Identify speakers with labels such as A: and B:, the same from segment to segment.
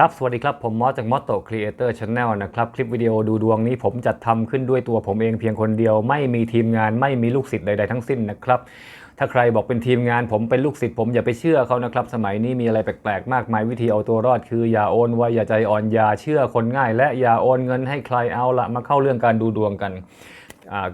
A: ครับ สวัสดีครับ ผมมอสจากมอสโตครีเอเตอร์ช n แนลนะครับ คลิปวิดีโอดูดวงนี้ผมจัดทำขึ้นด้วยตัวผมเองเพียงคนเดียว ไม่มีทีมงานไม่มีลูกศิษย์ใดๆทั้งสิ้นนะครับ ถ้าใครบอกเป็นทีมงานผมเป็นลูกศิษย์ผมอย่าไปเชื่อเขานะครับ สมัยนี้มีอะไรแปลกๆ มากมายวิธีเอาตัวรอดคืออย่าโอนไวอย่าใจอ่อนอย่าเชื่อคนง่าย และอย่าโอนเงินให้ใครเอาละมาเข้าเรื่องการดูดวงกัน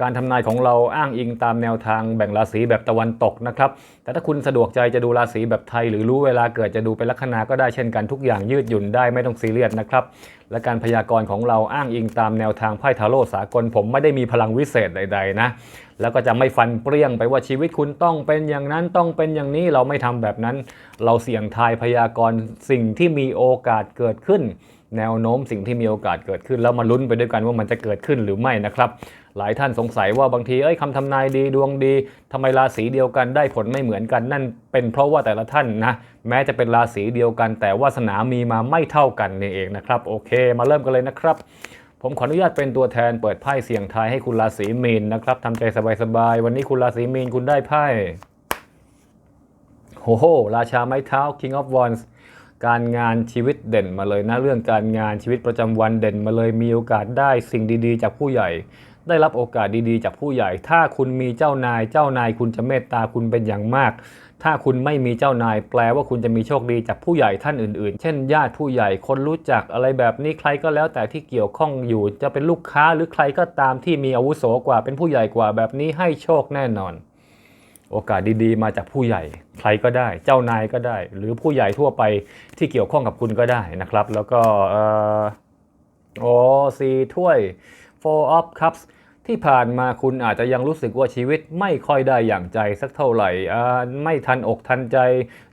A: การทำนายของเราอ้างอิงตามแนวทางแบ่งราศีแบบตะวันตกนะครับ แต่ถ้าคุณสะดวกใจจะดูราศีแบบไทย หรือรู้เวลาเกิดจะดูเป็นลัคนาก็ได้เช่นกันทุกอย่างยืดหยุ่นได้ไม่ต้องซีเรียสนะครับ และการพยากรณ์ของเราอ้างอิงตามแนวทางไพ่ทาโร่สากลผมไม่ได้มีพลังวิเศษใด ๆ นะ แล้วก็จะไม่ฟันเปรี้ยงไปว่าชีวิตคุณต้องเป็นอย่างนั้นต้องเป็นอย่างนี้เราไม่ทำแบบนั้น เราเสี่ยงทายพยากรณ์สิ่งที่มีโอกาสเกิดขึ้นแนวโน้มสิ่งที่มีโอกาสเกิดขึ้น แล้วมาลุ้นไปด้วยกันว่ามันจะเกิดขึ้นหรือไม่นะครับ หลายท่านสงสัยว่าบางทีเอ้ยคำทำนายดีดวงดีทำไมราศีเดียวกันได้ผลไม่เหมือนกัน นั่นเป็นเพราะว่าแต่ละท่านนะแม้จะเป็นราศีเดียวกัน แต่วาสนามีมาไม่เท่ากันนี่เองนะครับโอเค มาเริ่มกันเลยนะครับ ผมขออนุญาตเป็นตัวแทนเปิดไพ่เสี่ยงทายให้คุณราศีมีนนะครับทำใจสบายๆวันนี้คุณราศีมีนคุณได้ไพ่โอ้โหราชาไม้เท้า King of Wands การงานชีวิตเด่นมาเลยนะเรื่องการงานชีวิตประจำวันเด่นมาเลยมีโอกาสได้สิ่งดีๆ จากผู้ใหญ่ ได้รับโอกาสดีๆ จากผู้ใหญ่ ถ้าคุณมีเจ้านาย เจ้านายคุณจะเมตตาคุณเป็นอย่างมาก ถ้าคุณไม่มีเจ้านาย แปลว่าคุณจะมีโชคดีจากผู้ใหญ่ท่านอื่นๆ เช่น ญาติผู้ใหญ่ คนรู้จักอะไรแบบนี้ใครก็แล้วแต่ที่เกี่ยวข้องอยู่ จะเป็นลูกค้าหรือใครก็ตามที่มีอาวุโสกว่า เป็นผู้ใหญ่กว่าแบบนี้ให้โชคแน่นอน โอกาสดีๆ มาจากผู้ใหญ่ ใครก็ได้ เจ้านายก็ได้ หรือผู้ใหญ่ทั่วไปที่เกี่ยวข้องกับคุณก็ได้นะครับ แล้วก็เอ่อโอ้สีถ้วย four of cups ที่ผ่านมาคุณอาจจะยังรู้สึกว่าชีวิตไม่ค่อยได้อย่างใจสักเท่าไหร่ไม่ทันอกทันใจ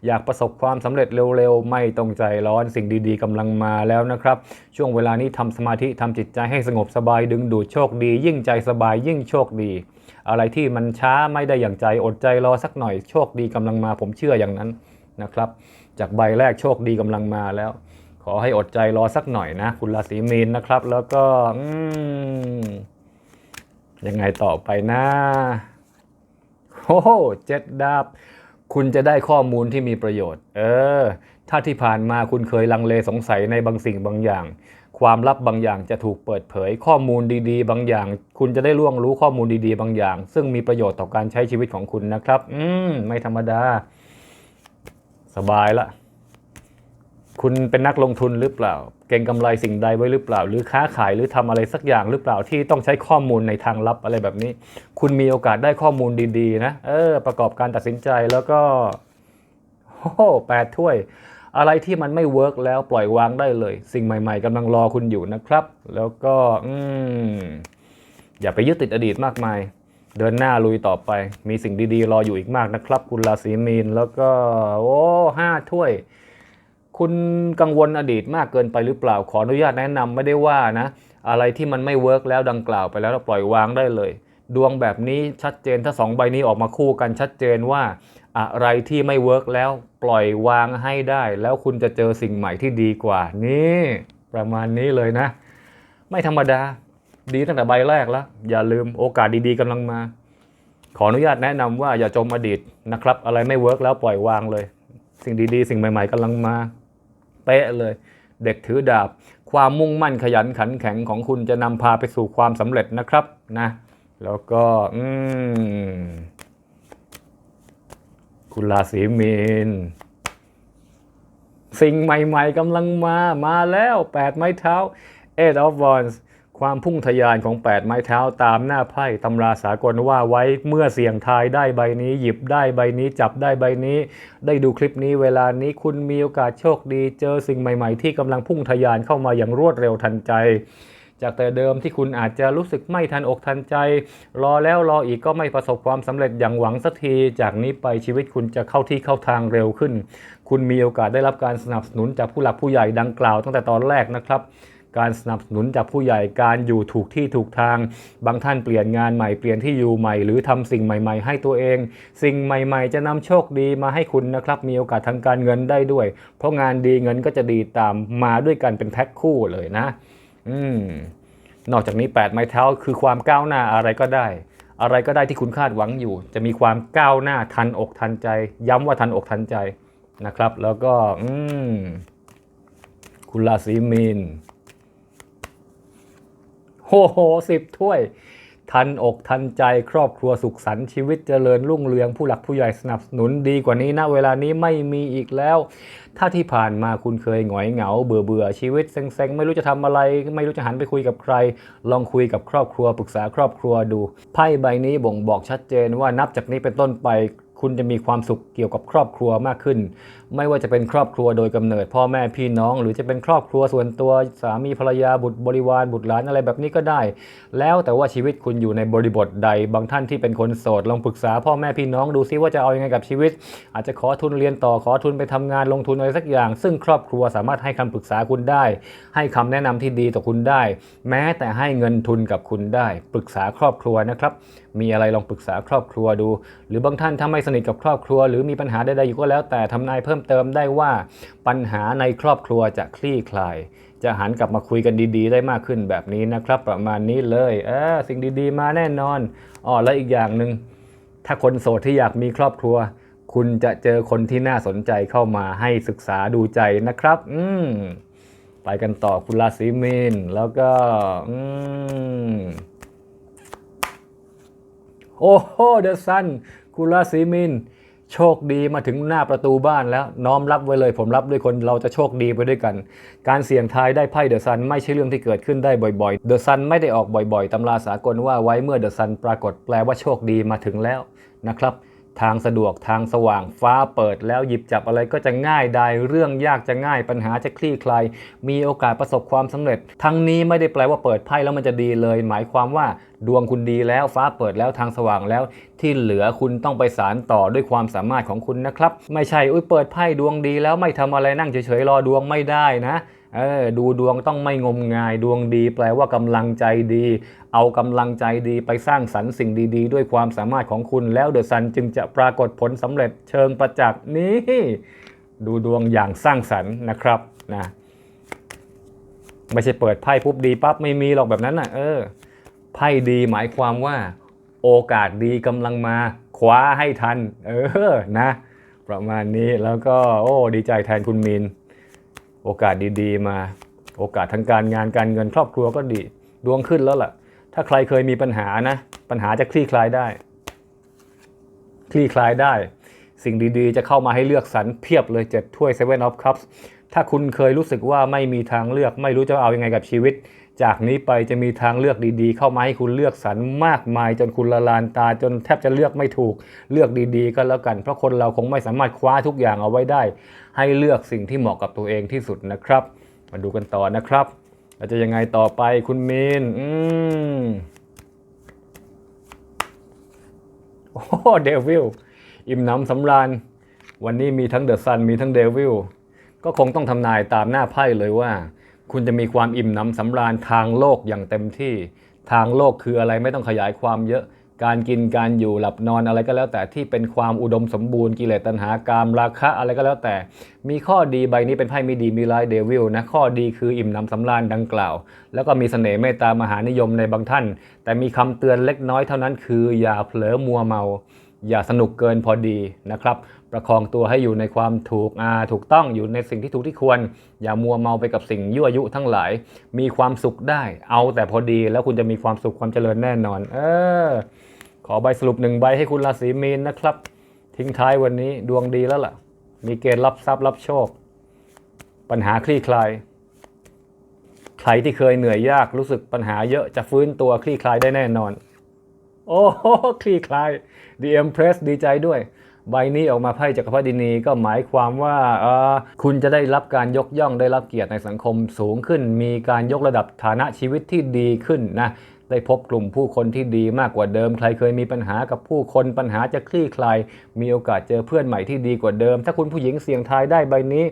A: อยากประสบความสำเร็จเร็วๆ ไม่ต้องใจร้อนสิ่งดีๆกำลังมาแล้วนะครับ ช่วงเวลานี้ทำสมาธิทำจิตใจให้สงบสบายดึงดูดโชคดี ยิ่งใจสบายยิ่งโชคดี อะไรที่มันช้าไม่ได้อย่างใจอดใจรอสักหน่อยโชคดีกำลังมา ผมเชื่ออย่างนั้นนะครับ จากใบแรกโชคดีกำลังมาแล้ว ขอให้อดใจรอสักหน่อยนะ คุณราศีมีนนะครับ แล้วก็อืม ยังไงต่อไปนะโอ้โหเจ็ดดาบ คุณจะได้ข้อมูลที่มีประโยชน์ เออ ถ้าที่ผ่านมาคุณเคยลังเลสงสัยในบางสิ่งบางอย่าง ความลับบางอย่างจะถูกเปิดเผย ข้อมูลดีๆ บางอย่าง คุณจะได้ล่วงรู้ข้อมูลดีๆ บางอย่าง ซึ่งมีประโยชน์ต่อการใช้ชีวิตของคุณนะครับ อืม ไม่ธรรมดา สบายละ คุณเป็นนักลงทุนหรือเปล่า เก่งกำไรสิ่งใดไว้หรือเปล่า หรือค้าขายหรือทำอะไรสักอย่างหรือเปล่าที่ต้องใช้ข้อมูลในทางลับอะไรแบบนี้ คุณมีโอกาสได้ข้อมูลดีๆนะเออประกอบการตัดสินใจแล้วก็โอ้โหแปดถ้วย อะไรที่มันไม่เวิร์กแล้วปล่อยวางได้เลย สิ่งใหม่ ๆกำลังรอคุณอยู่นะครับ แล้วก็อืมอย่าไปยึดติดอดีตมากมาย เดินหน้าลุยต่อไป มีสิ่งดีๆ รออยู่อีกมากนะครับ คุณราศีมีนแล้วก็ โอ้ห้าถ้วย คุณกังวลอดีตมากเกินไปหรือเปล่า ขออนุญาตแนะนำไม่ได้ว่านะ อะไรที่มันไม่เวิร์กแล้วดังกล่าวไปแล้วเราปล่อยวางได้เลย ดวงแบบนี้ชัดเจนถ้าสองใบนี้ออกมาคู่กันชัดเจนว่า อะไรที่ไม่เวิร์กแล้วปล่อยวางให้ได้ แล้วคุณจะเจอสิ่งใหม่ที่ดีกว่านี่ประมาณนี้เลยนะ ไม่ธรรมดา ดีตั้งแต่ใบแรกแล้ว อย่าลืมโอกาสดีๆกำลังมา ขออนุญาตแนะนำว่าอย่าจมอดีตนะครับ อะไรไม่เวิร์กแล้วปล่อยวางเลย สิ่งดีๆ สิ่งใหม่ๆกำลังมา เป๊ะเลย เด็กถือดาบ ความมุ่งมั่นขยันขันแข็งของคุณจะนำพาไปสู่ความสำเร็จนะครับนะแล้วก็อืมคุณราศีมีนสิ่งใหม่ๆกำลังมามาแล้ว 8 ไม้เท้า Eight of Wands ความพุ่งทะยานของ 8 ไม้เท้าตามหน้าไพ่ตำราสากลว่าไว้เมื่อเสี่ยงทายได้ใบนี้ หยิบได้ใบนี้ จับได้ใบนี้ ได้ดูคลิปนี้เวลานี้คุณมีโอกาสโชคดี เจอสิ่งใหม่ ๆ ที่กำลังพุ่งทะยานเข้ามาอย่างรวดเร็วทันใจ จากแต่เดิมที่คุณอาจจะรู้สึกไม่ทันอกทันใจ รอแล้วรออีกก็ไม่ประสบความสำเร็จอย่างหวังสักที จากนี้ไปชีวิตคุณจะเข้าที่เข้าทางเร็วขึ้น คุณมีโอกาสได้รับการสนับสนุนจากผู้หลักผู้ใหญ่ดังกล่าวตั้งแต่ตอนแรกนะครับ การสนับสนุนจากผู้ใหญ่การอยู่ถูกที่ถูกทาง บางท่านเปลี่ยนงานใหม่เปลี่ยนที่อยู่ใหม่ หรือทำสิ่งใหม่ ๆ ให้ตัวเอง สิ่งใหม่ ๆ จะนำโชคดีมาให้คุณนะครับ มีโอกาสทางการเงินได้ด้วย เพราะงานดีเงินก็จะดีตามมาด้วยกันเป็นแพ็คคู่เลยนะ อืมนอกจากนี้ 8 ไม้เท้าคือความก้าวหน้าอะไรก็ได้ อะไรก็ได้ที่คุณคาดหวังอยู่ จะมีความก้าวหน้าทันอกทันใจ ย้ำว่าทันอกทันใจนะครับ แล้วก็อืมคุณราศีมีน โอ้โหสิบถ้วย ทันอกทันใจครอบครัวสุขสันต์ชีวิตเจริญรุ่งเรืองผู้หลักผู้ใหญ่สนับสนุนดีกว่านี้นะเวลานี้ไม่มีอีกแล้ว ถ้าที่ผ่านมาคุณเคยหงอยเหงา เบื่อเบื่อชีวิตเซ็งๆ ไม่รู้จะทำอะไร ไม่รู้จะหันไปคุยกับใคร ลองคุยกับครอบครัวปรึกษาครอบครัวดู ไพ่ใบนี้บ่งบอกชัดเจนว่านับจากนี้เป็นต้นไป คุณจะมีความสุขเกี่ยวกับครอบครัวมากขึ้น ไม่ว่าจะเป็นครอบครัวโดยกำเนิด พ่อแม่พี่น้อง หรือจะเป็นครอบครัวส่วนตัวสามีภรรยาบุตรบริวารบุตรหลานอะไรแบบนี้ก็ได้ แล้วแต่ว่าชีวิตคุณอยู่ในบริบทใด บางท่านที่เป็นคนโสดลองปรึกษาพ่อแม่พี่น้องดูซิว่าจะเอาอยังไงกับชีวิต อาจจะขอทุนเรียนต่อขอทุนไปทำงานลงทุนอะไรสักอย่าง ซึ่งครอบครัวสามารถให้คำปรึกษาคุณได้ ให้คำแนะนำที่ดีต่อคุณได้ แม้แต่ให้เงินทุนกับคุณได้ ปรึกษาครอบครัวนะครับ มีอะไรลองปรึกษาครอบครัวดู หรือบางท่านถ้าไม่สนิทกับครอบครัว หรือมีปัญหาใดๆอยู่ก็แล้ว แต่ทำนายเพิ่มเติมได้ว่า ปัญหาในครอบครัวจะคลี่คลาย จะหันกลับมาคุยกันดีๆ ได้มากขึ้นแบบนี้นะครับ ประมาณนี้เลยเออสิ่งดีๆ มาแน่นอนอ๋อและอีกอย่างหนึ่งถ้าคนโสดที่อยากมีครอบครัว คุณจะเจอคนที่น่าสนใจเข้ามาให้ศึกษาดูใจนะครับ อืมไปกันต่อคุณราศีมีนแล้วก็ อืม โอ้โหเดอะซันคุณราศีมิน โชคดีมาถึงหน้าประตูบ้านแล้วน้อมรับไว้เลย ผมรับด้วยคนเราจะโชคดีไปด้วยกัน การเสี่ยงทายได้ไพ่เดอะซันไม่ใช่เรื่องที่เกิดขึ้นได้บ่อยๆเดอะซันไม่ได้ออกบ่อยๆตำราสากลว่าไว้เมื่อเดอะซันปรากฏแปลว่าโชคดีมาถึงแล้วนะครับ ทางสะดวกทางสว่างฟ้าเปิดแล้วหยิบจับอะไรก็จะง่ายได้เรื่องยากจะง่ายปัญหาจะคลี่คลายมีโอกาสประสบความสำเร็จ ทั้งนี้ไม่ได้แปลว่าเปิดไพ่แล้วมันจะดีเลย หมายความว่าดวงคุณดีแล้วฟ้าเปิดแล้วทางสว่างแล้ว ที่เหลือคุณต้องไปสารต่อด้วยความสามารถของคุณนะครับ ไม่ใช่อุ้ยเปิดไพ่ดวงดีแล้วไม่ทำอะไรนั่งเฉยๆรอดวงไม่ได้นะเออดูดวงต้องไม่งมงายดวงดี แปลว่ากำลังใจดี เอากำลังใจดีไปสร้างสรรค์สิ่งดี ๆ ด้วยความสามารถของคุณแล้วเดอะซันจึงจะปรากฏผลสำเร็จเชิงประจักษ์นี้ดูดวงอย่างสร้างสรรค์นะครับนะไม่ใช่เปิดไพ่ปุ๊บดีปั๊บไม่มีหรอกแบบนั้นนะเออไพ่ดีหมายความว่า โอกาสดีกำลังมาคว้าให้ทัน เออนะ ประมาณนี้แล้วก็ โอ้ ดีใจแทนคุณมีน โอกาสดีๆ มา โอกาสทางการงานการเงินครอบครัวก็ดีดวงขึ้นแล้วล่ะ ถ้าใครเคยมีปัญหานะ ปัญหาจะคลี่คลายได้ คลี่คลายได้ สิ่งดีๆ จะเข้ามาให้เลือกสรรเพียบเลยเจ็ดถ้วย Seven of Cups ถ้าคุณเคยรู้สึกว่าไม่มีทางเลือก ไม่รู้จะเอายังไงกับชีวิต จากนี้ไปจะมีทางเลือกดีๆ เข้ามาให้คุณเลือกสรรมากมาย จนคุณละลานตาจนแทบจะเลือกไม่ถูกเลือกดีๆ ก็แล้วกัน เพราะคนเราคงไม่สามารถคว้าทุกอย่างเอาไว้ได้ ให้เลือกสิ่งที่เหมาะกับตัวเองที่สุดนะครับ มาดูกันต่อนะครับเราจะยังไงต่อไปคุณมีนอืมโอ้เดวิลอิ่มน้ำสำราญ วันนี้มีทั้งเดอะซันมีทั้งเดวิลก็คงต้องทำนายตามหน้าไพ่เลยว่า คุณจะมีความอิ่มหน้ำสำราญทางโลกอย่างเต็มที่ ทางโลกคืออะไรไม่ต้องขยายความเยอะ การกินการอยู่หลับนอนอะไรก็แล้ว แต่ที่เป็นความอุดมสมบูรณ์กิเลสตัณหากามราคะอะไรก็แล้วแต่ มีข้อดีใบนี้เป็นไพ่ไม่ดีมีลายเดวิลนะข้อดีคืออิ่มหนำสำราญดังกล่าว แล้วก็มีเสน่ห์เมตตามหานิยมในบางท่าน แต่มีคำเตือนเล็กน้อยเท่านั้นคืออย่าเผลอมัวเมา อย่าสนุกเกินพอดีนะครับ ประคองตัวให้อยู่ในความถูกอาถูกต้องอยู่ในสิ่งที่ถูกที่ควร อย่ามัวเมาไปกับสิ่งยั่วยุทั้งหลาย มีความสุขได้ เอาแต่พอดีแล้วคุณจะมีความสุขความเจริญแน่นอน เออ ขอใบสรุปหนึ่งใบให้คุณราศีมีนนะครับ ทิ้งท้ายวันนี้ดวงดีแล้วล่ะ มีเกณฑ์รับทรัพย์รับโชค ปัญหาคลี่คลายใครที่เคยเหนื่อยยากรู้สึกปัญหาเยอะจะฟื้นตัวคลี่คลายได้แน่นอน โอ้โหคลี่คลาย The Empress ดีใจด้วย ใบนี้ออกมาไพ่จักรพรรดินีก็หมายความว่าเออคุณจะได้รับการยกย่องได้รับเกียรติในสังคมสูงขึ้น มีการยกระดับฐานะชีวิตที่ดีขึ้นนะได้พบกลุ่มผู้คนที่ดีมากกว่าเดิม ใครเคยมีปัญหากับผู้คนปัญหาจะคลี่คลาย มีโอกาสเจอเพื่อนใหม่ที่ดีกว่าเดิม ถ้าคุณผู้หญิงเสี่ยงทายได้ใบนี้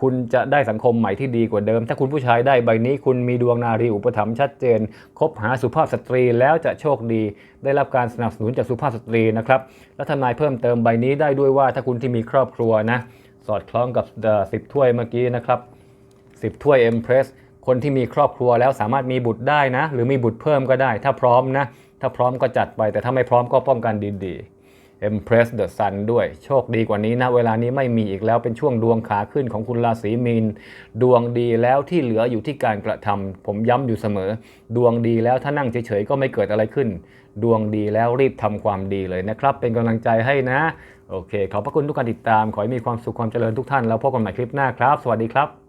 A: คุณจะได้สังคมใหม่ที่ดีกว่าเดิม ถ้าคุณผู้ชายได้ใบนี้ คุณมีดวงนารีอุปถัมภ์ชัดเจน คบหาสุภาพสตรีแล้วจะโชคดี ได้รับการสนับสนุนจากสุภาพสตรีนะครับ และทำนายเพิ่มเติมใบนี้ได้ด้วยว่าถ้าคุณที่มีครอบครัวนะ สอดคล้องกับสิบถ้วยเมื่อกี้นะครับ10ถ้วย Empress คนที่มีครอบครัวแล้วสามารถมีบุตรได้นะ หรือมีบุตรเพิ่มก็ได้ ถ้าพร้อมนะ ถ้าพร้อมก็จัดไป แต่ถ้าไม่พร้อมก็ป้องกันดีๆ Empress the Sun ด้วย โชคดีกว่านี้นะ เวลานี้ไม่มีอีกแล้วเป็นช่วงดวงขาขึ้นของคุณราศีมีน ดวงดีแล้วที่เหลืออยู่ที่การกระทำผมย้ำอยู่เสมอ ดวงดีแล้วถ้านั่งเฉยๆก็ไม่เกิดอะไรขึ้น ดวงดีแล้วรีบทำความดีเลยนะครับ เป็นกำลังใจให้นะ โอเค ขอบพระคุณทุกการติดตาม ขอให้มีความสุขความเจริญทุกท่าน แล้วพบกันใหม่คลิปหน้าครับ สวัสดีครับ